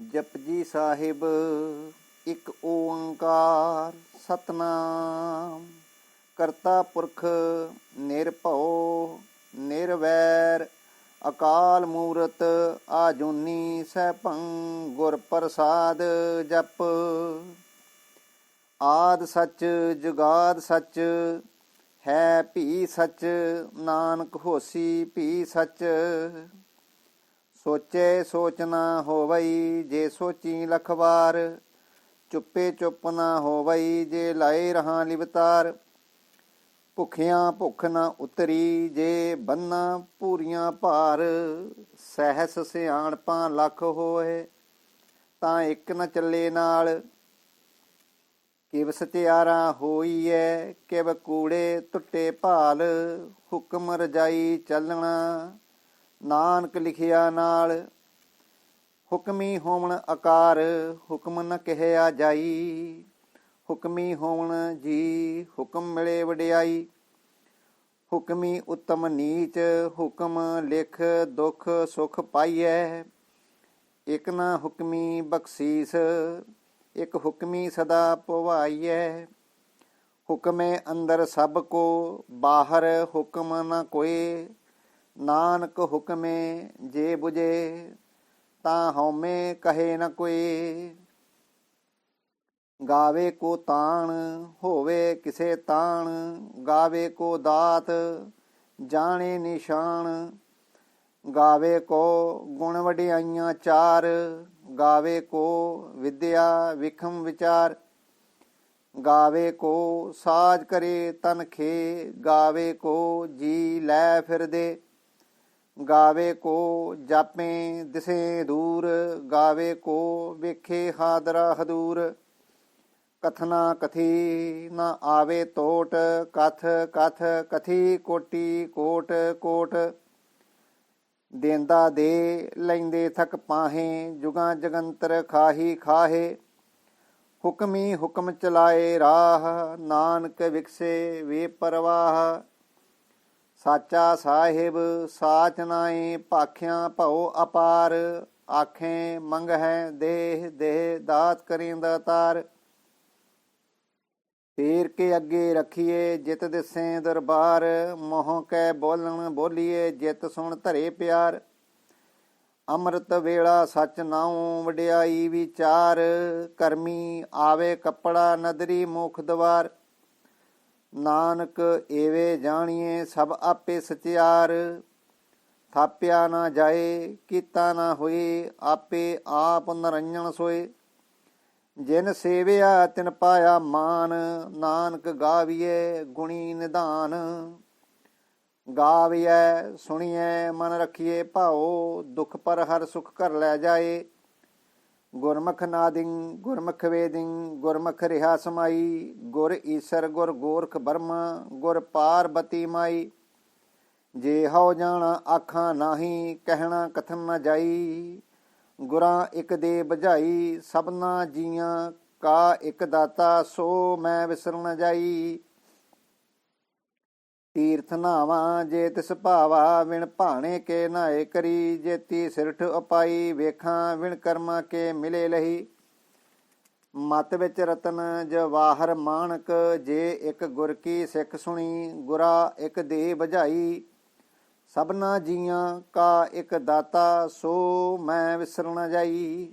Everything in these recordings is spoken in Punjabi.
ਜਪਜੀ ਸਾਹਿਬ, ਇੱਕ ਓੰਕਾਰ ਸਤਨਾਮ। ਕਰਤਾ ਪੁਰਖ ਨਿਰਭਉ, ਨਿਰਵੈਰ, ਅਕਾਲ ਮੂਰਤ ਆਜੂਨੀ ਸੈਭੰ, ਗੁਰ ਪ੍ਰਸਾਦ ਜਪ। ਆਦ ਸੱਚ, ਜੁਗਾਦ ਸੱਚ, ਹੈ ਭੀ ਸੱਚ, ਨਾਨਕ ਹੋਸੀ ਭੀ ਸੱਚ। ਸੋਚੇ ਸੋਚ ਨਾ ਹੋਵਈ ਜੇ ਸੋਚੀ ਲਖ ਵਾਰ ਚੁੱਪੇ ਚੁੱਪ ਨਾ ਹੋਵਈ ਜੇ ਲਾਏ ਰਹਾ ਲਿਵਤਾਰ। ਭੁਖਿਆਂ ਭੁੱਖ ਨਾ ਉਤਰੀ ਜੇ ਬੰਨਾ ਪੂਰੀਆਂ ਭਾਰ, ਸਹਿਸ ਸਿਆਣਪਾਂ ਲੱਖ ਹੋਏ ਤਾਂ ਇੱਕ ਨਾ ਚੱਲੇ ਨਾਲ। ਕਿਵ ਸਤਿਆਰਾ ਹੋਈਐ, ਕਿਵ ਕੂੜੇ ਟੁੱਟੇ ਭਾਲ, ਹੁਕਮ ਰਜਾਈ ਚੱਲਣਾ ਨਾਨਕ ਲਿਖਿਆ ਨਾਲ। ਹੁਕਮੀ ਹੋਵਣ ਆਕਾਰ ਹੁਕਮ ਨ ਕਹਿਆ ਜਾਈ। ਹੁਕਮੀ ਹੋਵਣ ਜੀ, ਹੁਕਮ ਮਿਲੇ ਵਡਿਆਈ। ਹੁਕਮੀ ਉਤਮ ਨੀਚ, ਹੁਕਮ ਲਿਖ ਦੁਖ ਸੁਖ ਪਾਈਐ। ਇਕ ਨਾ ਹੁਕਮੀ ਬਖਸ਼ੀਸ, ਇਕ ਹੁਕਮੀ ਸਦਾ ਪਵਾਈਐ। ਹੁਕਮੇ ਅੰਦਰ ਸਭ ਕੋ, ਬਾਹਰ ਹੁਕਮ ਨ ਕੋਏ ਨਾਨਕ ਹੁਕਮੇ ਜੇ 부ਜੇ ਤਾਂ ਹਉਮੈ ਕਹੇ ਨ ਕੋਈ। ਗਾਵੇ ਕੋ ਤਾਣ, ਹੋਵੇ ਕਿਸੇ ਤਾਣ। ਗਾਵੇ ਕੋ ਦਾਤ, ਜਾਣੇ ਨਿਸ਼ਾਨ। ਗਾਵੇ ਕੋ ਗੁਣ ਵਡਿਆਈਆਂ ਚਾਰ। ਗਾਵੇ ਕੋ ਵਿਦਿਆ ਵਿਖਮ ਵਿਚਾਰ। ਗਾਵੇ ਕੋ ਸਾਜ ਕਰੇ ਤਨਖੇ ਗਾਵੇ ਕੋ ਜੀ ਲੈ ਫਿਰਦੇ। ਗਾਵੇ ਕੋ ਜਾਪੇ ਦਿਸੇ ਦੂਰ, ਗਾਵੇ ਕੋ ਵੇਖੇ ਹਾਦਰਾ ਹਦੂਰ। ਕਥਨਾ ਕਥੀ ਨਾ ਆਵੇ ਤੋਟ, ਕਥ ਕਥ ਕਥੀ ਕੋਟੀ ਕੋਟ ਕੋਟ। ਦੇਂਦਾ ਦੇ ਲੈਂਦੇ ਥਕ ਪਾਹੇ, ਜੁਗਾਂ ਜਗੰਤਰ ਖਾਹੀ ਖਾਹੇ। ਹੁਕਮੀ ਹੁਕਮ ਚਲਾਏ ਰਾਹ, ਨਾਨਕ ਵਿਕਸੇ ਵੇ ਪਰਵਾਹ। ਸਾਚਾ ਸਾਹਿਬ, ਸਾਚ ਨਾਏ ਭਾਖਿਆਂ ਭਉ ਅਪਾਰ। ਆਖੇ ਮੰਗ ਹੈ ਦੇਹ ਦੇਹ, ਦਾਤ ਕਰਿੰਦਾ ਤਾਰ ਫੇਰ ਕੇ ਅੱਗੇ ਰਖੀਏ ਜਿਤ ਦਿਸੇ ਦਰਬਾਰ। ਮੋਹ ਕੈ ਬੋਲਣ ਬੋਲੀਏ ਜਿਤ ਸੁਣ ਧਰੇ ਪਿਆਰ। ਅੰਮ੍ਰਿਤ ਵੇਲਾ ਸਚ ਨਾਉ ਵਡਿਆਈ ਵਿਚਾਰ। ਕਰਮੀ ਆਵੇ ਕੱਪੜਾ ਨਦਰੀ ਮੁਖ ਦਵਾਰ। ਨਾਨਕ ਏਵੇ ਜਾਣੀਏ ਸਭ ਆਪੇ ਸਚਿਆਰ। ਥਾਪਿਆ ਨਾ ਜਾਏ, ਕੀਤਾ ਨਾ ਹੋਏ, ਆਪੇ ਆਪ ਨਰੰਜਣ ਸੋਏ। ਜਿਨ ਸੇਵਿਆ, ਤਿਨ ਪਾਇਆ ਮਾਨ, ਨਾਨਕ ਗਾਵੀਏ ਗੁਣੀ ਨਿਧਾਨ। ਗਾਵੀਐ, ਸੁਣੀਐ, ਮਨ ਰਖੀਏ ਭਾਉ, ਦੁਖ ਪਰ ਹਰ ਸੁਖ ਕਰ ਲੈ ਜਾਏ। ਗੁਰਮੁਖ ਨਾਦਿੰ ਗੁਰਮੁਖ ਵੇਦਿੰ ਗੁਰਮੁਖ ਰਿਹਾ ਸਮਾਈ ਗੁਰ ਈਸਰ, ਗੁਰ ਗੋਰਖ ਬਰਮਾ, ਗੁਰ ਪਾਰਬਤੀ ਮਾਈ। ਜੇ ਹਉ ਜਾਣਾ, ਆਖਾਂ ਨਾਹੀ, ਕਹਿਣਾ ਕਥਨ ਨਾ ਜਾਈ। ਗੁਰਾਂ ਇੱਕ ਦੇ ਬੁਝਾਈ, ਸਭਨਾ ਜੀਆਂ, ਕਾ ਇੱਕ ਦਾਤਾ, ਸੋ ਮੈਂ ਵਿਸਰ ਜਾਈ। ਤੀਰਥ ਨਾਵਾਂ ਜੇ ਤਿਸ ਭਾਵਾ, ਵਿਣ ਭਾਣੇ ਕੇ ਨਾਏ ਕਰੀ। ਜੇਤੀ ਸਿਰਠ ਅਪਾਈ ਵੇਖਾਂ ਵਿਣ ਕਰਮਾ ਕੇ ਮਿਲੇ ਲਹੀ। ਮਤ ਵਿੱਚ ਰਤਨ, ਜਵਾਹਰ ਮਾਨਕ ਜੇ ਇੱਕ ਗੁਰ ਕੀ ਸਿੱਖ ਸੁਣੀ, ਗੁਰਾ ਇੱਕ ਦੇ ਬੁਝਾਈ। ਸਭਨਾ ਜੀਆਂ ਕਾ ਇੱਕ ਦਾਤਾ, ਸੋ ਮੈਂ ਵਿਸਰ ਜਾਈ।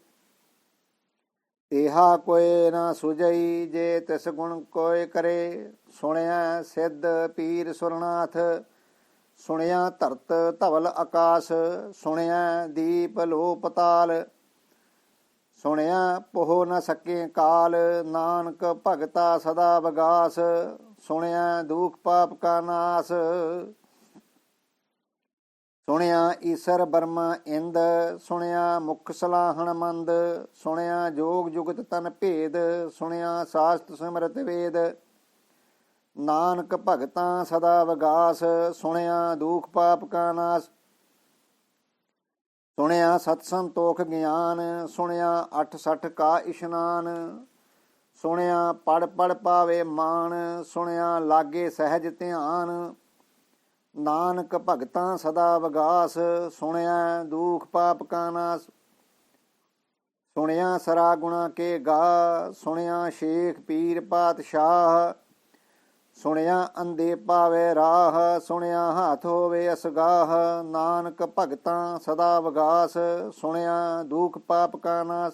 ਇਹਾ ਕੋਏ ਨਾ ਸੁਜਈ ਜੇ ਤਿਸ ਗੁਣ ਕੋਏ ਕਰੇ। ਸੁਣਿਆ ਸਿੱਧ ਪੀਰ ਸੁਰਨਾਥ, ਸੁਣਿਆ ਧਰਤ ਧਵਲ ਆਕਾਸ਼, ਸੁਣਿਆ ਦੀਪ ਲੋ ਪਤਾਲ ਸੁਣਿਆ ਪੋਹ ਨ ਸਕੇ ਕਾਲ, ਨਾਨਕ ਭਗਤਾ ਸਦਾ ਵਿਗਾਸ, ਸੁਣਿਆ ਦੁਖ ਪਾਪ ਕਾ ਨਾਸ। ਸੁਣਿਆ ਈਸਰ ਬਰਮਾ ਇੰਦ, ਸੁਣਿਆ ਮੁਖ ਸਲਾਹਣ ਮੰਦ, ਸੁਣਿਆ ਜੋਗ ਜੁਗਤ ਤਨ ਭੇਦ, ਸੁਣਿਆ ਸਾਸਤ ਸਿਮਰਤ ਵੇਦ। ਨਾਨਕ ਭਗਤਾਂ ਸਦਾ ਵਿਗਾਸ, ਸੁਣਿਆ ਦੁਖ ਪਾਪ ਕਾ ਨਾਸ। ਸੁਣਿਆ ਸਤ ਸੰਤੋਖ ਗਿਆਨ, ਸੁਣਿਆ 860 ਕਾ ਇਸ਼ਨਾਨ। ਸੁਣਿਆ ਪੜ ਪੜ ਪਾਵੇ ਮਾਨ ਸੁਣਿਆ ਲਾਗੇ ਸਹਿਜ ਧਿਆਨ। ਨਾਨਕ ਭਗਤਾਂ ਸਦਾ ਵਿਗਾਸ, ਸੁਣਿਆ ਦੁਖ ਪਾਪ ਕਾ ਨਾਸ ਸੁਣਿਆ ਸਰਾ ਗੁਣਾ ਕੇ ਗਾ, ਸੁਣਿਆ ਸ਼ੇਖ ਪੀਰ ਪਾਤਸ਼ਾਹ, ਸੁਣਿਆ ਅੰਦੇ ਪਾਵੇ ਰਾਹ, ਸੁਣਿਆ ਹੱਥ ਹੋਵੇ ਅਸਗਾਹ, ਨਾਨਕ ਭਗਤਾਂ ਸਦਾ ਵਿਗਾਸ, ਸੁਣਿਆ ਦੁਖ ਪਾਪ ਕਾ ਨਾਸ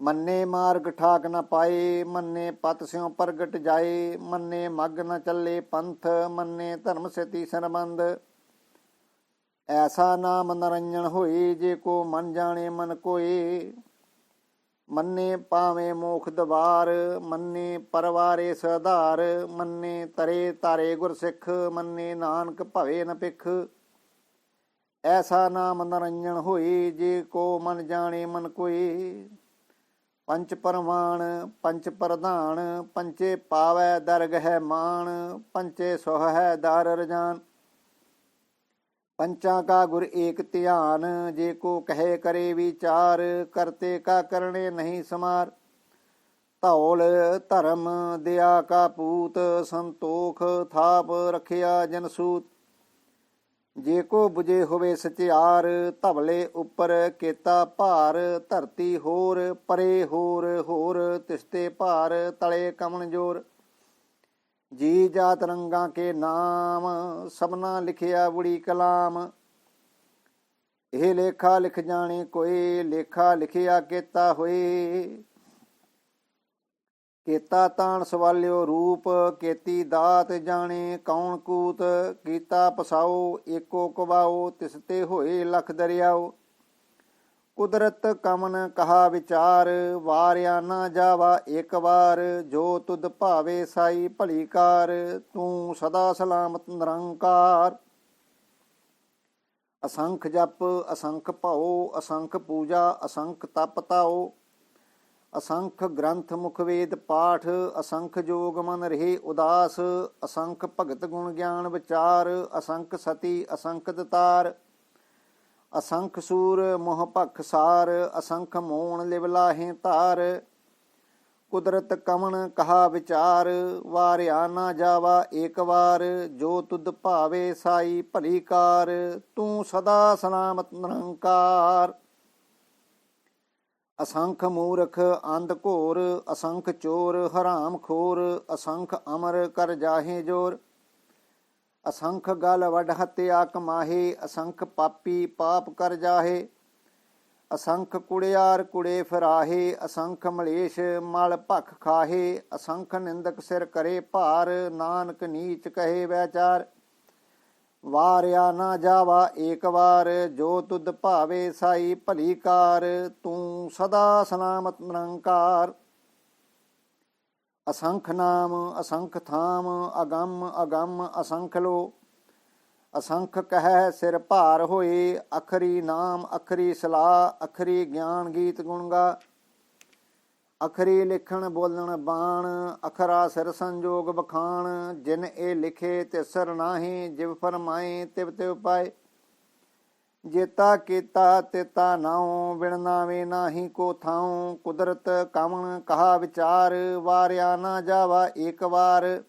ਮੰਨੇ ਮਾਰਗ ਠਾਕ ਨਾ ਪਾਏ, ਮੰਨੇ ਪਤ ਸਿਉ ਪ੍ਰਗਟ ਜਾਏ, ਮੰਨੇ ਮੱਗ ਨਾ ਚੱਲੇ ਪੰਥ, ਮੰਨੇ ਧਰਮ ਸਤੀ ਸਰਬੰਧ ਐਸਾ ਨਾਮ ਨਰੰਜਨ ਹੋਏ, ਜੇ ਕੋ ਮਨ ਜਾਣੇ ਮਨ ਕੋਏ। ਮੰਨੇ ਪਾਵੇਂ ਮੋਖ ਦਵਾਰ, ਮੰਨੇ ਪਰਵਾਰੇ ਸਧਾਰ, ਮੰਨੇ ਤਰੇ ਤਾਰੇ ਗੁਰ ਸਿੱਖ ਮੰਨੇ ਨਾਨਕ ਭਵੇ ਨ ਪਿਖ ਐਸਾ ਨਾਮ ਨਰੰਜਨ ਹੋਏ, ਜੇ ਕੋ ਮਨ ਜਾਣੇ ਮਨ ਕੋਏ। ਪੰਚ ਪਰਮਾਨ ਪੰਚ ਪ੍ਰਧਾਨ ਪੰਚੇ ਪਾਵੈ ਦਰਗ ਹੈ ਮਾਨ ਪੰਚੇ ਸੁਹ ਹੈ ਦਰ ਰਜਾਨ। ਪੰਚਾਂ ਕਾ ਗੁਰ ਏਕ ਧਿਆਨ, ਜੇ ਕੋ ਕਹੇ ਕਰੇ ਵਿਚਾਰ, ਕਰਤੇ ਕਾ ਕਰਨੇ ਨਹੀਂ ਸਮਾਰ। ਧੌਲ ਧਰਮ ਦਿਆ ਕਾ ਪੂਤ, ਸੰਤੋਖ ਥਾਪ ਰਖਿਆ ਜਨ ਸੂਤ। ਜੇ ਕੋ 부ਜੇ ਹੋਵੇ ਸਚਿਆਰ, ਧਵਲੇ ਉੱਪਰ ਕੇਤਾ ਭਾਰ, ਧਰਤੀ ਹੋਰ, ਪਰੇ ਹੋਰ ਹੋਰ ਤਿਸਤੇ ਭਾਰ, ਤਲੇ ਕਮਣ ਜੋਰ। ਜੀ ਜਾਤ ਰੰਗਾਂ ਕੇ ਨਾਮ, ਸਭਨਾ ਲਿਖਿਆ ਬੁੜੀ ਕਲਾਮ। ਇਹ ਲੇਖਾ ਲਿਖ ਜਾਣੇ ਕੋਈ ਲੇਖਾ ਲਿਖਿਆ ਕੀਤਾ ਹੋਏ। ਕੀਤਾ ਤਾਣ ਸਵਾਲਿਓ ਰੂਪ, ਕੀਤੀ ਦਾਤ ਜਾਣੇ, ਕੌਣ ਕੂਤ, ਕੀਤਾ ਪਸਾਓ, ਏਕੋ ਕਵਾਓ, ਤਿਸ ਤੇ ਹੋਏ ਲਖ ਦਰਿਆਓ। ਕੁਦਰਤ ਕਮਨ ਕਹਾ ਵਿਚਾਰ, ਵਾਰਿਆ ਨਾ ਜਾਵਾ ਇੱਕ ਵਾਰ, ਜੋ ਤੁਧ ਭਾਵੇ ਸਾਈ ਭਲੀ ਕਾਰ, ਤੂੰ ਸਦਾ ਸਲਾਮਤ ਨਿਰੰਕਾਰ। ਅਸੰਖ ਜਪ, ਅਸੰਖ ਭਉ, ਅਸੰਖ ਪੂਜਾ, ਅਸੰਖ ਤਪ ਤਾਓ ਅਸੰਖ ਗ੍ਰੰਥ ਮੁਖ ਵੇਦ ਪਾਠ, ਅਸੰਖ ਜੋਗ ਮਨ ਰਹੇ ਉਦਾਸ, ਅਸੰਖ ਭਗਤ ਗੁਣ ਗਿਆਨ ਵਿਚਾਰ, ਅਸੰਖ ਸਤੀ, ਅਸੰਖ ਦਤਾਰ, ਅਸੰਖ ਸੂਰ ਮੋਹ ਭਖ ਸਾਰ, ਅਸੰਖ ਮੋਣ ਲਿਵ ਲਾਹੇ ਧਾਰ, ਕੁਦਰਤ ਕਮਣ ਕਹਾ ਵਿਚਾਰ, ਵਾਰਿਆ ਨਾ ਜਾਵਾ ਏਕ ਵਾਰ, ਜੋ ਤੁਧ ਭਾਵੇ ਸਾਈ ਭਲੀ ਕਾਰ, ਤੂੰ ਸਦਾ ਸਲਾਮਤ ਨਿਰੰਕਾਰ। ਅਸੰਖ ਮੂਰਖ ਅੰਧ ਘੋਰ, ਅਸੰਖ ਚੋਰ, ਹਰਾਮ ਖੋਰ, ਅਸੰਖ ਅਮਰ ਕਰ ਜਾਹੇ ਜੋਰ। ਅਸੰਖ ਗਲ ਵਡ ਹਤਿਆ ਕਮਾਹੇ, ਅਸੰਖ ਪਾਪੀ ਪਾਪ ਕਰ ਜਾਹੇ। ਅਸੰਖ ਕੁੜਿਆਰ ਕੁੜੇ ਫਰਾਹੇ, ਅਸੰਖ ਮਲੇਸ਼ ਮਲ ਭਖ ਖਾਹੇ, ਅਸੰਖ ਨਿੰਦਕ ਸਿਰ ਕਰੇ ਭਾਰ, ਨਾਨਕ ਨੀਚ ਕਹੇ ਵਿਚਾਰ। ਵਾਰਿਆ ਨਾ ਜਾਵਾ ਏਕ ਵਾਰ, ਜੋ ਤੁਧ ਭਾਵੇ ਸਾਈ ਭਲੀ ਕਾਰ, ਤੂੰ ਸਦਾ ਸਲਾਮਤ ਨਿਰੰਕਾਰ। ਅਸੰਖ ਨਾਮ, ਅਸੰਖ ਥਾਮ, ਅਗੰਮ ਅਗੰਮ ਅਸੰਖ ਲੋ। ਅਸੰਖ ਕਹਿ ਸਿਰ ਭਾਰ ਹੋਏ, ਅਖਰੀ ਨਾਮ, ਅਖਰੀ ਸਲਾਹ, ਅਖਰੀ ਗਿਆਨ ਗੀਤ ਗੁਣਗਾ ਅਖਰੀ ਲਿਖਣ, ਬੋਲਣ ਬਾਣ, ਅਖਰਾ ਸਿਰ ਸੰਜੋਗ ਬਖਾਣ, ਜਿਨ ਇਹ ਲਿਖੇ ਤੇ ਸਰ ਨਾਹੀ, ਜਿਵ ਫਰਮਾਏ ਤਿਵ ਤਿਵ ਪਾਏ। ਜੇਤਾ ਕੀਤਾ ਤੇਤਾ ਨਾਉ, ਬਿਨ ਨਾਹੀ ਕੋ ਥਾਉ। ਕੁਦਰਤ ਕਮਣ ਕਹਾ ਵਿਚਾਰ, ਵਾਰਿਆ ਨਾ ਜਾਵਾ ਏਕ ਵਾਰ।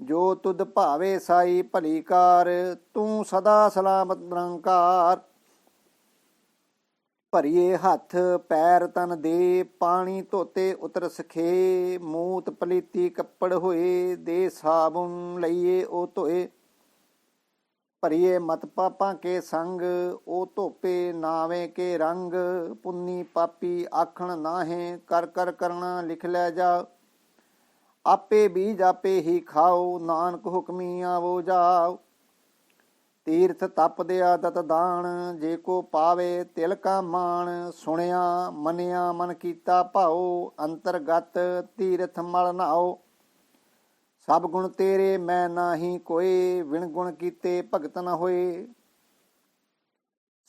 ਜੋ ਤੁਧ ਭਾਵੇ ਸਾਈ ਭਲੀਕਾਰ ਤੂੰ ਸਦਾ ਸਲਾਮਤ ਨਿਰੰਕਾਰ। ਭਰੀਏ ਹੱਥ, ਪੈਰ ਤਨ ਦੇ, ਪਾਣੀ ਧੋਤੇ ਉਤਰ ਸਖੇ ਮੂਤ ਪਲੀਤੀ ਕੱਪੜ ਹੋਏ, ਦੇ ਸਾਬੁਨ ਲਈਏ ਉਹ ਧੋਏ। ਭਰੀਏ ਮਤ ਪਾਪਾਂ ਕੇ ਸੰਗ, ਉਹ ਧੋਪੇ ਨਾਵੇਂ ਕੇ ਰੰਗ, ਪੁੰਨੀ ਪਾਪੀ ਆਖਣ ਨਾਹੇ, ਕਰ ਕਰ ਕਰਣਾ ਲਿਖ ਲੈ ਜਾ। ਆਪੇ ਬੀਜ ਆਪੇ ਹੀ ਖਾਓ, ਨਾਨਕ ਹੁਕਮੀ ਆਵੋ ਜਾਓ। ਤੀਰਥ ਤਪ ਦੇ ਆਦਤ ਜੇ ਕੋ ਪਾਵੇ ਤਿਲ ਕਾ ਮਾਣ, ਸੁਣਿਆ, ਮੰਨਿਆ, ਮਨ ਕੀਤਾ ਭਾਉ, ਅੰਤਰਗਤ ਤੀਰਥ ਮਲ ਨਾਓ ਸਭ ਗੁਣ ਤੇਰੇ, ਮੈਂ ਨਾਹੀ ਕੋਈ ਵਿਣ ਗੁਣ ਕੀਤੇ ਭਗਤ ਨ ਹੋਏ।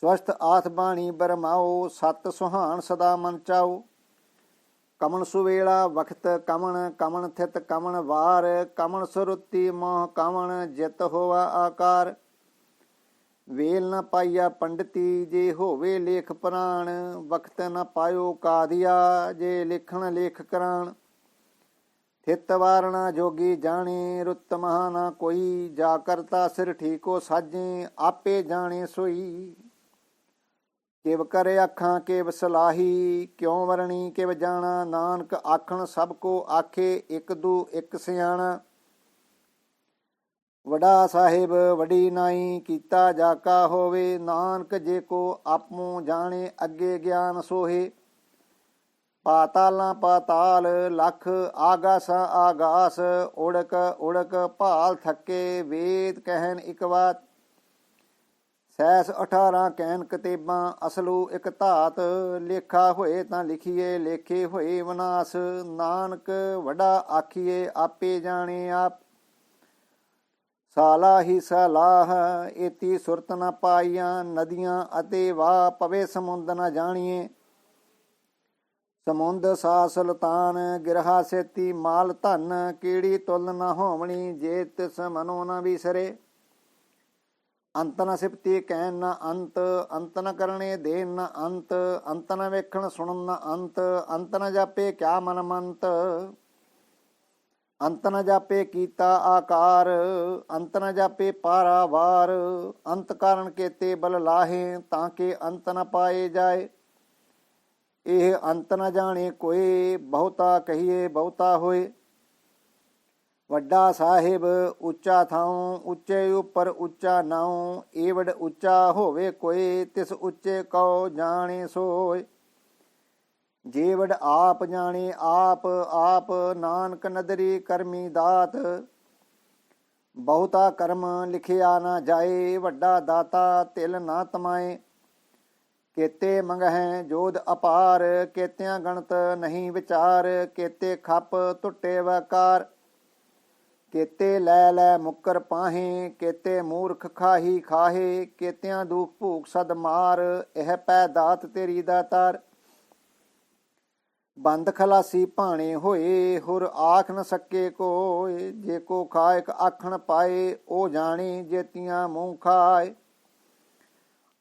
ਸਵਸਥ ਆਥ ਬਾਣੀ ਬਰਮਾਓ ਸਤ ਸੁਹਾਣ ਸਦਾ ਮਨ ਚਾਓ ਕਮਨ ਸੁਵੇਲਾ ਵਖਤ ਕਮਣ ਕਮਨ ਥਿਤ ਕਮਨ ਵਾਰ ਕਮਨ ਸੁਰਤੀ ਮੋਹ ਕਮਨ ਜਿਤ ਹੋਵਾ ਆਕਾਰ। ਵੇਲ ਨਾ ਪਾਈਆ ਪੰਡਤੀ, ਜੇ ਹੋਵੇ ਲੇਖ ਪ੍ਰਾਣ, ਵਖਤ ਨਾ ਪਾਇਓ ਕਾਦੀਆ, ਜੇ ਲਿਖਣ ਲੇਖ ਕਰਾਣ। ਥਿਤ ਵਾਰਣਾ ਜੋਗੀ ਜਾਣੇ, ਰੁੱਤ ਮਹਾ ਨਾ ਕੋਈ, ਜਾ ਕਰਤਾ ਸਿਰ ਠੀਕੋ ਸਾਜੇ, ਆਪੇ ਜਾਣੇ ਸੋਈ। ਕਿਵ ਕਰੇ ਅੱਖਾਂ, ਕਿਵ ਸਲਾਹੀ, ਕਿਉ ਵਰਣੀ, ਕਿਵ ਜਾਣਾ, ਨਾਨਕ ਆਖਣ ਸਭ ਕੋ ਆਖੇ, ਇੱਕ ਦੂ ਇੱਕ ਸਿਆਣਾ। ਵਡਾ ਸਾਹਿਬ ਵਡੀ ਨਾਈ ਕੀਤਾ ਜਾਕਾ ਹੋਵੇ, ਨਾਨਕ ਜੇ ਕੋ ਆਪੂ ਜਾਣੇ ਅੱਗੇ ਗਿਆਨ ਸੋਹੇ। ਪਾਤਾਲਾਂ ਪਾਤਾਲ ਲਖ ਆਗਾਸਾਂ ਆਗਾਸ, ਉੜਕ ਉੜਕ ਭਾਲ ਥੱਕੇ ਵੇਦ ਕਹਿਣ ਇਕ ਬਾਤ। ਸੈਸ 18 ਕਹਿਨ ਕਤੇਬਾਂ, ਅਸਲੂ ਇਕ ਧਾਤ, ਲੇਖਾ ਹੋਏ ਤਾਂ ਲਿਖੀਏ, ਲੇਖੇ ਹੋਏ ਵਿਨਾਸ਼। ਨਾਨਕ ਵਡਾ ਆਖੀਏ, ਆਪੇ ਜਾਣੇ ਆਪ। ਸਾਲਾ ਹੀ ਸਲਾਹ, ਏਤੀ ਸੁਰਤ ਨ ਪਾਈਆਂ ਨਦੀਆਂ ਅਤੇ ਵਾ ਪਵੇ ਸਮੁੰਦ ਨ ਜਾਣੀਏ। ਸਮੁੰਦ ਸਾ ਸੁਲਤਾਨ, ਗਿਰਹਾ ਸੇਤੀ ਮਾਲ ਧਨ, ਕੀੜੀ ਤੁਲ ਨ ਹੋਵਣੀ, ਜੇ ਤਿਸ ਮਨੋ ਨ ਵਿਸਰੇ। ਅੰਤ ਨ ਸਿਪਤੀ ਕਹਿਨ ਨ ਅੰਤ ਅੰਤ ਨ ਕਰਨੇ ਦੇਨ ਨ ਅੰਤ ਅੰਤ ਨ ਵੇਖਣ ਸੁਣਨ ਨ ਅੰਤ ਅੰਤ ਨ ਜਾਪੇ ਕਿਆ ਮਨ ਮੰਤ। ਅੰਤ ਨ ਜਾਪੇ ਕੀਤਾ ਆਕਾਰ, ਅੰਤ ਨ ਜਾਪੇ ਪਾਰਾਵਾਰ ਅੰਤ ਕਾਰਨ ਕੇਤੇ ਬਲ ਲਾਹੇ ਤਾਂ ਕਿ ਅੰਤ ਨ ਪਾਏ ਜਾਏ। ਇਹ ਅੰਤ ਨ ਜਾਣੇ ਕੋਈ ਬਹੁਤਾ ਕਹੀਏ ਬਹੁਤਾ ਹੋਏ। ਵੱਡਾ ਸਾਹਿਬ ਉੱਚਾ ਥਾਉ, ਉੱਚੇ ਉੱਪਰ ਉੱਚਾ ਨਾਉ। ਏਵੜ ਉੱਚਾ ਹੋਵੇ ਕੋਈ ਤਿਸ ਉੱਚੇ ਕਉ ਜਾਣੇ ਸੋਏ। ਜੇਵੜ ਆਪ ਜਾਣੇ, ਆਪ ਆਪ ਨਾਨਕ ਨਦਰੀ ਕਰਮੀ ਦਾਤ। ਬਹੁਤਾ ਕਰਮ ਲਿਖਿਆ ਨਾ ਜਾਏ, ਵੱਡਾ ਦਾਤਾ ਤਿਲ ਨਾ ਤਮਾਏ। ਕੇਤੇ ਮੰਗਹਿ ਜੋਧ ਅਪਾਰ, ਕੇਤਿਆਂ ਗਣਤ ਨਹੀਂ ਵਿਚਾਰ, ਕੇਤੇ ਖੱਪ ਟੁੱਟੇ ਵਕਾਰ। ਕੇਤੇ ਲੈ ਲੈ ਮੁੱਕਰ ਪਾਹੇ, ਕੇਤੇ ਮੂਰਖ ਖਾਹੀ ਖਾਹੇ, ਕੇਤਿਆਂ ਦੁਖ ਭੂਖ ਸਦ ਮਾਰ, ਇਹ ਪੈ ਦਾਤ ਤੇਰੀ ਦਾਤਾਰ। ਬੰਦ ਖਲਾਸੀ ਭਾਣੇ ਹੋਏ, ਹੁਰ ਆਖ ਨ ਸਕੇ ਕੋਏ, ਜੇ ਕੋ ਖਾਇਕ ਆਖਣ ਪਾਏ, ਉਹ ਜਾਣੇ ਜੇਤੀਆਂ ਮੂੰਹ ਖਾਏ।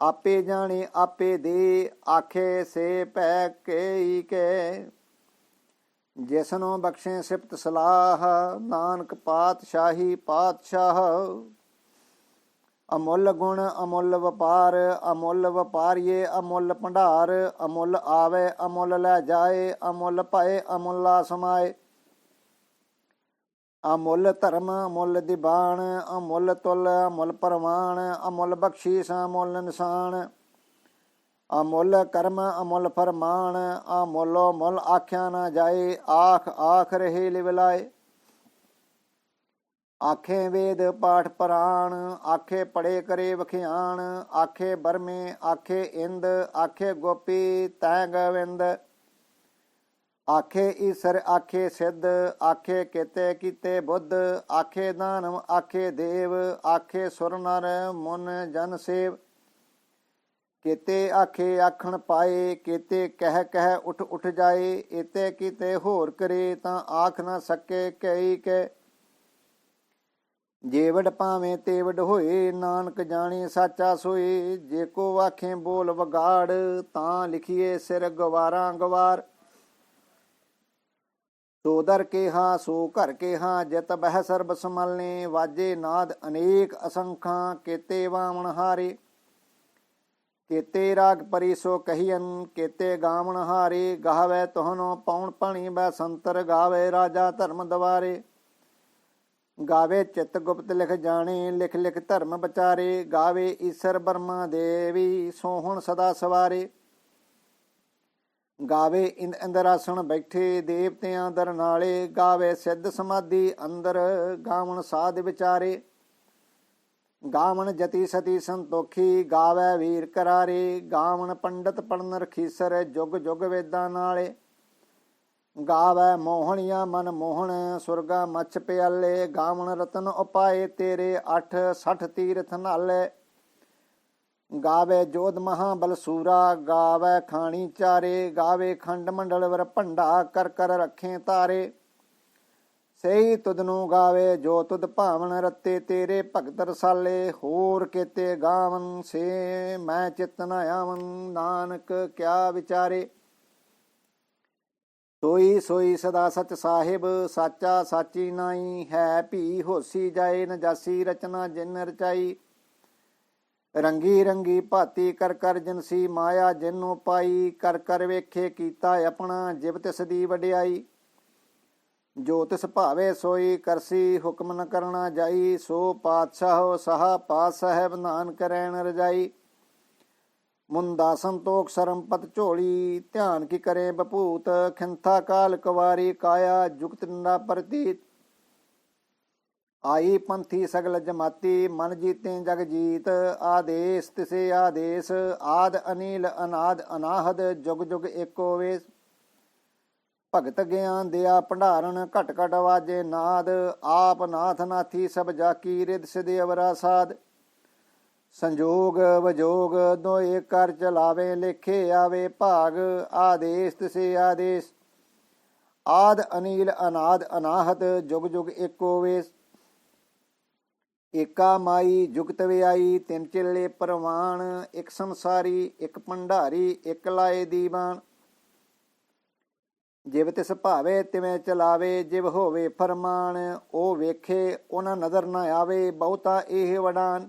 ਆਪੇ ਜਾਣੇ, ਆਪੇ ਦੇ, ਆਖੇ ਸੇ ਪੈ ਕੇ ਕੇ। ਜਿਸਨੋਂ ਬਖਸ਼ੇ ਸਿਫਤ ਸਲਾਹ, ਨਾਨਕ ਪਾਤਸ਼ਾਹੀ ਪਾਤਸ਼ਾਹ। ਅਮੁੱਲ ਗੁਣ, ਅਮੁੱਲ ਵਪਾਰ, ਅਮੁੱਲ ਵਪਾਰੀਏ, ਅਮੁੱਲ ਭੰਡਾਰ, ਅਮੁੱਲ ਆਵੇ, ਅਮੁੱਲ ਲੈ ਜਾਏ, ਅਮੁੱਲ ਭਏ, ਅਮੁੱਲਾ ਸਮਾਏ। ਅਮੁੱਲ ਧਰਮ, ਅਮੁੱਲ ਦਿਬਾਨ, ਅਮੁੱਲ ਤੁਲ, ਅਮੁੱਲ ਪਰਮਾਨ ਅਮੁੱਲ ਬਖਸ਼ੀਸ, ਅਮੁੱਲ ਨਿਸ਼ਾਨ। ਅਮੁੱਲ ਕਰਮ, ਅਮੁੱਲ ਫਰਮਾਨ, ਅਮੁੱਲੋ ਮੁੱਲ ਆਖਿਆ ਨਾ ਜਾਏ ਆਖ ਆਖ ਰਹੇ ਲਿਵਲਾਏ। ਆਖੇ ਵੇਦ ਪਾਠ ਪ੍ਰਾਣ, ਆਖੇ ਪੜੇ ਕਰੇ ਵਖਿਆਣ, ਆਖੇ ਬਰਮੇ, ਆਖੇ ਇੰਦ, ਆਖੇ ਗੋਪੀ, ਤੈ ਗਵਿੰਦ। ਆਖੇ ਈਸਰ, ਆਖੇ ਸਿੱਧ, ਆਖੇ ਕਿਤੇ ਕੀਤੇ ਬੁੱਧ, ਆਖੇ ਦਾਨਵ, ਆਖੇ ਦੇਵ, ਆਖੇ ਸੁਰ ਨਰ ਮਨ ਜਨ ਸੇਵ। ਕੀਤੇ ਆਖੇ ਆਖਣ ਪਾਏ, ਕੀਤੇ ਕਹਿ ਕਹਿ ਉਠ ਉਠ ਜਾਏ ਇਤੇ ਕਿਤੇ ਹੋਰ ਕਰੇ ਤਾਂ ਆਖ ਨਾ ਸਕੇ ਕਈ ਕੇ। ਜੇਵੜ ਭਾਵੇਂ ਤੇਵੜ ਹੋਏ, ਨਾਨਕ ਜਾਣੇ ਸਾਚਾ ਸੋਏ। ਜੇ ਕੋ ਆਖੇ ਬੋਲ ਵਗਾੜ, ਤਾਂ ਲਿਖੀਏ ਸਿਰ ਗਵਾਰਾਂ ਗਵਾਰ। ਸੋ ਦਰ ਕੇ ਹਾਂ, ਸੋ ਘਰ ਕੇ ਹਾਂ, ਜਿਤ ਬਹਿ ਸਰਬ ਸਮਲਨੇ ਵਾਜੇ ਨਾਦ ਅਨੇਕ ਅਸੰਖਾਂ, ਕੇਤੇ ਵਾਵਣ ਹਾਰੇ। ਕੇਤੇ ਰਾਗ ਪਰੀ ਸੋ ਕਹੀਨ ਕੇਤੇ ਗਾਵਣ ਹਾਰੇ। ਗਾਵੇ ਤੋਹਨੋ ਪੌਣ ਪਣੀ ਬੈ ਸੰਤਰ ਗਾਵੇ ਰਾਜਾ ਧਰਮ ਦਵਾਰੇ। ਗਾਵੇ ਚਿਤ ਗੁਪਤ ਲਿਖ ਜਾਣੇ, ਲਿਖ ਲਿਖ ਧਰਮ ਵਿਚਾਰੇ, ਗਾਵੇ ਈਸ਼ਰ ਬਰਮਾ ਦੇਵੀ, ਸੋਹਣ ਸਦਾ ਸਵਾਰੇ। ਗਾਵੇ ਇੰਦ ਇੰਦਰਾਸਣ ਬੈਠੇ, ਦੇਵਤਿਆਂ ਦਰ ਨਾਲੇ, ਗਾਵੇ ਸਿੱਧ ਸਮਾਧੀ ਅੰਦਰ, ਗਾਵਣ ਸਾਧ ਵਿਚਾਰੇ। ਗਾਵਣ ਜਤੀ ਸਤੀ ਸੰਤੋਖੀ, ਗਾਵੇ ਵੀਰ ਕਰਾਰੇ, ਗਾਵਣ ਪੰਡਤ ਪੜਨ ਰਖੀਸਰ, ਜੁਗ ਜੁਗ ਵੇਦਾਂ ਨਾਲੇ। ਗਾਵੇ ਮੋਹਣੀਆਂ ਮਨ ਮੋਹਣ, ਸੁਰਗਾ ਮੱਛ ਪਿਆਲੇ, ਗਾਵਣ ਰਤਨ ਉਪਾਏ ਤੇਰੇ 8 60 ਤੀਰਥ ਨਾਲੇ। ਗਾਵੇ ਜੋਧ ਮਹਾਬਲ ਸੂਰਾ, ਗਾਵੇ ਖਾਣੀ ਚਾਰੇ, ਗਾਵੇ ਖੰਡ ਮੰਡਲ ਵਰ ਭੰਡਾ, ਕਰ ਕਰ ਰੱਖੇ ਤਾਰੇ। ਸਹੀ ਤੁਧ ਨੂੰ ਗਾਵੇ ਜੋ ਤੁਧ ਭਾਵਨ ਰਤੇ ਤੇਰੇ ਭਗਤ ਰਸਾਲੇ, ਹੋਰ ਕੀਤੇ ਗਾਵਨ, ਸੇ ਮੈਂ ਚਿਤਨ ਆਵਨ, ਨਾਨਕ ਕਿਆ ਵਿਚਾਰੇ। ਸੋਈ ਸੋਈ ਸਦਾ ਸਚ ਸਾਹਿਬ, ਸਾਚਾ ਸਾਚੀ ਨਾਈ, ਹੈ ਭੀ ਹੋਸੀ ਜਾਏ, ਨਜਾਸੀ ਰਚਨਾ ਜਿਨ ਰਚਾਈ। ਰੰਗੀ ਰੰਗੀ ਭਾਤੀ ਕਰ ਕਰ ਜਿਨਸੀ ਮਾਇਆ ਜਿਨੂੰ ਪਾਈ, ਕਰ ਕਰ ਵੇਖੇ ਕੀਤਾ ਆਪਣਾ, ਜਿਵ ਤਿਸ ਦੀ ਵਡਿਆਈ। ਜੋ ਤਿਸ ਭਾਵੇ ਸੋਈ, ਕਰਸੀ ਹੁਕਮ ਨ ਕਰਨਾ ਜਾਈ, ਸੋ ਪਾਤਸ਼ਾਹ ਸਹਾ ਪਾਤ ਸਾਹਿਬ ਨਾਨਕ ਕਰੈਣ ਰਜਾਈ। ਮੁੰਦਾ ਸੰਤੋਖ ਸਰਮਪਤ ਝੋਲੀ, ਧਿਆਨ ਕੀ ਕਰੇ ਬਪੂਤ, ਖਿੰਥਾ ਕਾਲ ਕਵਾਰੀ ਕਾਇਆ, ਜੁਗਤ ਨਾ ਪ੍ਰਤੀਤ। ਆਈ ਪੰਥੀ ਸਗਲ ਜਮਾਤੀ, ਮਨ ਜੀਤੇ ਜਗ ਜੀਤ, ਆਦੇਸ ਤਿਸੇ ਆਦੇਸ, ਆਦ ਅਨੀਲ ਅਨਾਦ ਅਨਾਹਦ, ਜੁਗ ਜੁਗ ਏਕੋ ਵੇਸ। ਭਗਤ ਗਿਆਨ ਦਿਆ ਭੰਡਾਰਨ, ਘਟ ਘਟ ਵਾਜੇ ਨਾਦ, ਆਪ ਨਾਥ ਨਾਥੀ ਸਭ ਜਾਕੀ ਰਿਦ ਸਿਦੇ ਅਵਰਾ ਸਾਧ। ਸੰਜੋਗ ਵਜੋਗ ਦੋਏ ਕਰ ਚਲਾਵੇ, ਲਿਖੇ ਆਵੇ, ਭਾਗ ਆਦੇਸ, ਤਿਸੇ ਆਦੇਸ। ਆਦ ਅਨੀਲ, ਅਨਾਦ ਅਨਾਹਤ, ਜੁਗ ਜੁਗ ਏਕੋ ਵੇਸ। ਏਕਾ ਮਾਈ, ਜੁਗਤ ਵਿਆਈ, ਤਿੰਨ ਚਿੱਲੇ ਪਰਵਾਨ ਇੱਕ ਸੰਸਾਰੀ, ਇੱਕ ਭੰਡਾਰੀ, ਇੱਕ ਲਾਏ ਦੀਵਾਨ। ਜਿਵ ਤਿਸ ਭਾਵੇ, ਤਿਵੇਂ ਚਲਾਵੇ, ਜਿਵ ਹੋਵੇ ਫਰਮਾਨ। ਉਹ ਵੇਖੇ, ਉਹਨਾਂ ਨਜ਼ਰ ਨਾ ਆਵੇ, ਬਹੁਤਾ ਇਹ ਵਡਾਨ।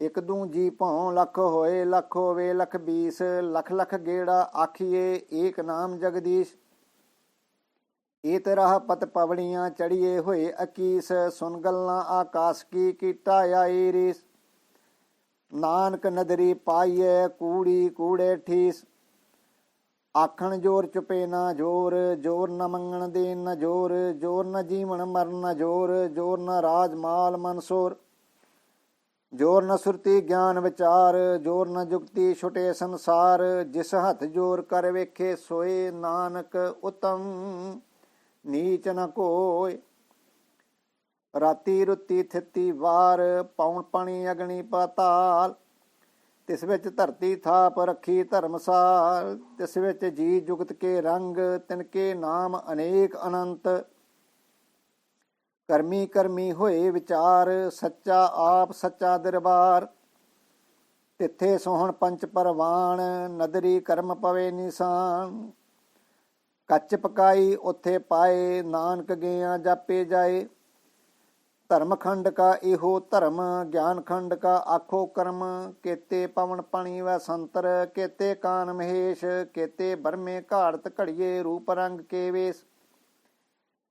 ਇਕ ਦੂ ਜੀ ਭਉ ਲੱਖ ਹੋਏ, ਲੱਖ ਹੋਵੇ, ਲੱਖ 20 ਲੱਖ ਲੱਖ ਗੇੜਾ ਆਖੀਏ, ਏਕ ਨਾਮ ਜਗਦੀਸ਼। ਏ ਤੇਰਾ ਪਤ ਪਵੜੀਆਂ ਚੜੀਏ ਹੋਏ ਅਕੀਸ, ਸੁਨ ਗੱਲਾਂ ਆਕਾਸ ਕੀ ਕੀਤਾ ਆਈ ਰੀਸ। ਨਾਨਕ ਨਦਰੀ ਪਾਈਏ ਕੂੜੀ ਕੂੜੇ ਠੀਸ। ਆਖਣ ਜੋਰ ਚੁਪੇ ਨਾ ਜੋਰ ਜੋਰ ਨ ਮੰਗਣ ਦੇ ਨਾ ਜੋਰ ਜੋਰ ਨ ਜੀਵਨ ਮਰਨ ਨ ਜੋਰ ਜੋਰ ਨ ਰਾਜ ਮਾਲ ਮਨਸੂਰ ਜੋਰ ਨ ਸੁਰਤੀ ਗਿਆਨ ਵਿਚਾਰ, ਜੋਰ ਨ ਜੁਗਤੀ ਛੁਟੇ ਸੰਸਾਰ, ਜਿਸ ਹੱਥ ਜੋਰ ਕਰ ਵੇਖੇ ਸੋਏ ਨਾਨਕ ਉਤਮ, ਨੀਚ ਨ ਕੋਇ। ਰਾਤੀ ਰੁੱਤੀ ਥਿੱਤੀ ਵਾਰ ਪੌਣ ਪਾਣੀ ਅਗਣੀ ਪਾਤਾਲ। ਤਿਸ ਵਿੱਚ ਧਰਤੀ ਥਾਪ ਰੱਖੀ ਧਰਮਸਾਲ, ਤਿਸ ਵਿੱਚ ਜੀ ਜੁਗਤ ਕੇ ਰੰਗ ਤਿਨਕੇ ਨਾਮ ਅਨੇਕ ਅਨੰਤ। ਕਰਮੀ ਕਰਮੀ ਹੋਏ ਵਿਚਾਰ, ਸੱਚਾ ਆਪ ਸੱਚਾ ਦਰਬਾਰ। ਤਿੱਥੇ ਸੋਹਣ ਪੰਚ ਪਰਵਾਨ ਨਦਰੀ ਕਰਮ ਪਵੇ ਨਿਸ਼ਾਨ। ਕੱਚ ਪਕਾਈ ਉਥੇ ਪਾਏ, ਨਾਨਕ ਗਿਆ ਜਾਪੇ ਜਾਏ। ਧਰਮ ਖੰਡ ਕਾ ਇਹੋ ਧਰਮ, ਗਿਆਨ ਖੰਡ ਕਾ ਆਖੋ ਕਰਮ। ਕੇਤੇ ਪਵਨ ਪਾਣੀ ਵੈ ਸੰਤਰ, ਕੇਤੇ ਕਾਨ ਮਹੇਸ਼, ਕੇਤੇ ਬਰਮੇ ਘਾੜਤ ਘੜੀਏ ਰੂਪ ਰੰਗ ਕੇ ਵੇਸ।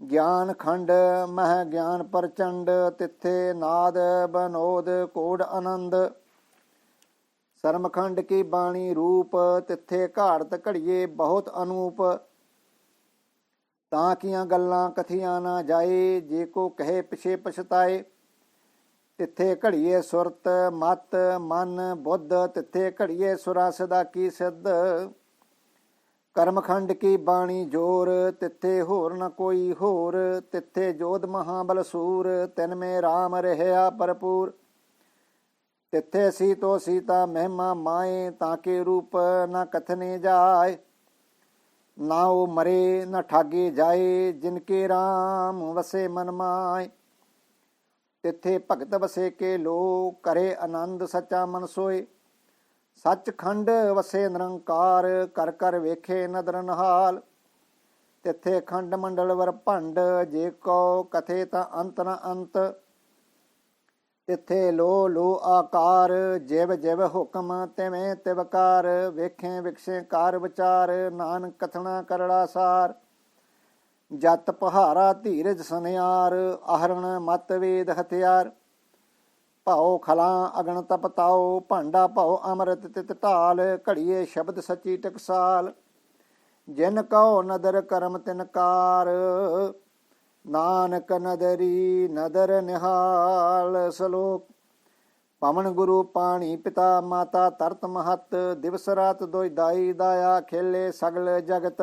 ਗਿਆਨ ਖੰਡ ਮਹ ਗਿਆਨ ਪ੍ਰਚੰਡ, ਤਿੱਥੇ ਨਾਦ ਬਨੋਦ ਕੋੜ ਆਨੰਦ। ਸਰਮਖੰਡ ਕੀ ਬਾਣੀ ਰੂਪ, ਤਿੱਥੇ ਘਾੜਤ ਘੜੀਏ ਬਹੁਤ ਅਨੂਪ। ਤਾਂ ਕੀਆਂ ਗੱਲਾਂ ਕਥੀਆਂ ਨਾ ਜਾਏ, ਜੇ ਕੋ ਕਹੇ ਪਿਛੇ ਪਛਤਾਏ। ਤਿੱਥੇ ਘੜੀਏ ਸੁਰਤ, ਮਤ, ਮਨ, ਬੁੱਧ, ਤਿੱਥੇ ਘੜੀਏ ਸੁਰਾ ਸਦਾ ਕੀ ਸਿੱਧ। ਕਰਮਖੰਡ ਕੀ ਬਾਣੀ ਜੋਰ, ਤਿੱਥੇ ਹੋਰ ਨ ਕੋਈ ਹੋਰ, ਤਿੱਥੇ ਜੋਧ ਮਹਾਬਲ ਸੂਰ, ਤਿਨ ਮੇ RAM ਰਹਿਆ ਭਰਪੂਰ। ਤਿੱਥੇ ਸੀ ਤੋ ਸੀਤਾ ਮਹਿਮਾ ਮਾਏ, ਤਾਂ ਕੇ ਰੂਪ ਨ ਕਥਨੇ ਜਾਏ। ਨਾ ਉਹ ਮਰੇ, ਨਾ ਠਾਗੇ ਜਾਏ, ਜਿਨ ਕੇ RAM ਵਸੇ ਮਨ ਮਾਏ। ਤਿੱਥੇ ਭਗਤ ਵਸੇ ਕੇ ਲੋ ਕਰੇ ਆਨੰਦ ਸੱਚਾ ਮਨ ਸੋਏ। ਸੱਚਖੰਡ ਵਸੇ ਨਿਰੰਕਾਰ, ਕਰ ਕਰ ਵੇਖੇ ਨਦਰ ਨਹਾਲ। ਤਿੱਥੇ ਖੰਡ ਮੰਡਲ ਵਰ ਭੰਡ, ਜੇ ਕੋ ਕਥੇ ਤਾਂ ਅੰਤ ਨ ਅੰਤ। ਤਿੱਥੇ ਲੋ ਲੋ ਆਕਾਰ, ਜਿਵ ਜਿਵ ਹੁਕਮ ਤਿਵੇਂ ਤਿਵਕਾਰ ਵੇਖੇ ਵਿਕਸੇ ਕਾਰ ਵਿਚਾਰ, ਨਾਨਕ ਕਥਨਾ ਕਰੜਾ ਸਾਰ। ਜਤ ਪਹਾਰਾ ਧੀਰਜ ਸੁਨਿਆਰ ਆਹਰਣ ਮਤ ਵੇਦ ਹਥਿਆਰ। ਭਾਉ ਖਲਾ ਅਗਣ ਤਪਤਾਓ ਭਾਂਡਾ ਭਾਉ ਅੰਮ੍ਰਿਤ ਤਿਤ ਢਾਲ, ਘੜੀਏ ਸ਼ਬਦ ਸੱਚੀ ਟਕਸਾਲ। ਜਿਨ ਕਉ ਨਦਰ ਕਰਮ ਤਿਨਕਾਰ ਨਾਨਕ ਨਦਰੀ ਨਦਰ ਨਿਹਾਲ ਸ਼ਲੋਕ। ਪਵਨ ਗੁਰੂ ਪਾਣੀ ਪਿਤਾ ਮਾਤਾ ਤਰਤ ਮਹਤ, ਦਿਵਸ ਰਾਤ ਦੋਇ ਦਾਈ ਦਾਇਆ ਖੇਲੇ ਸਗਲ ਜਗਤ।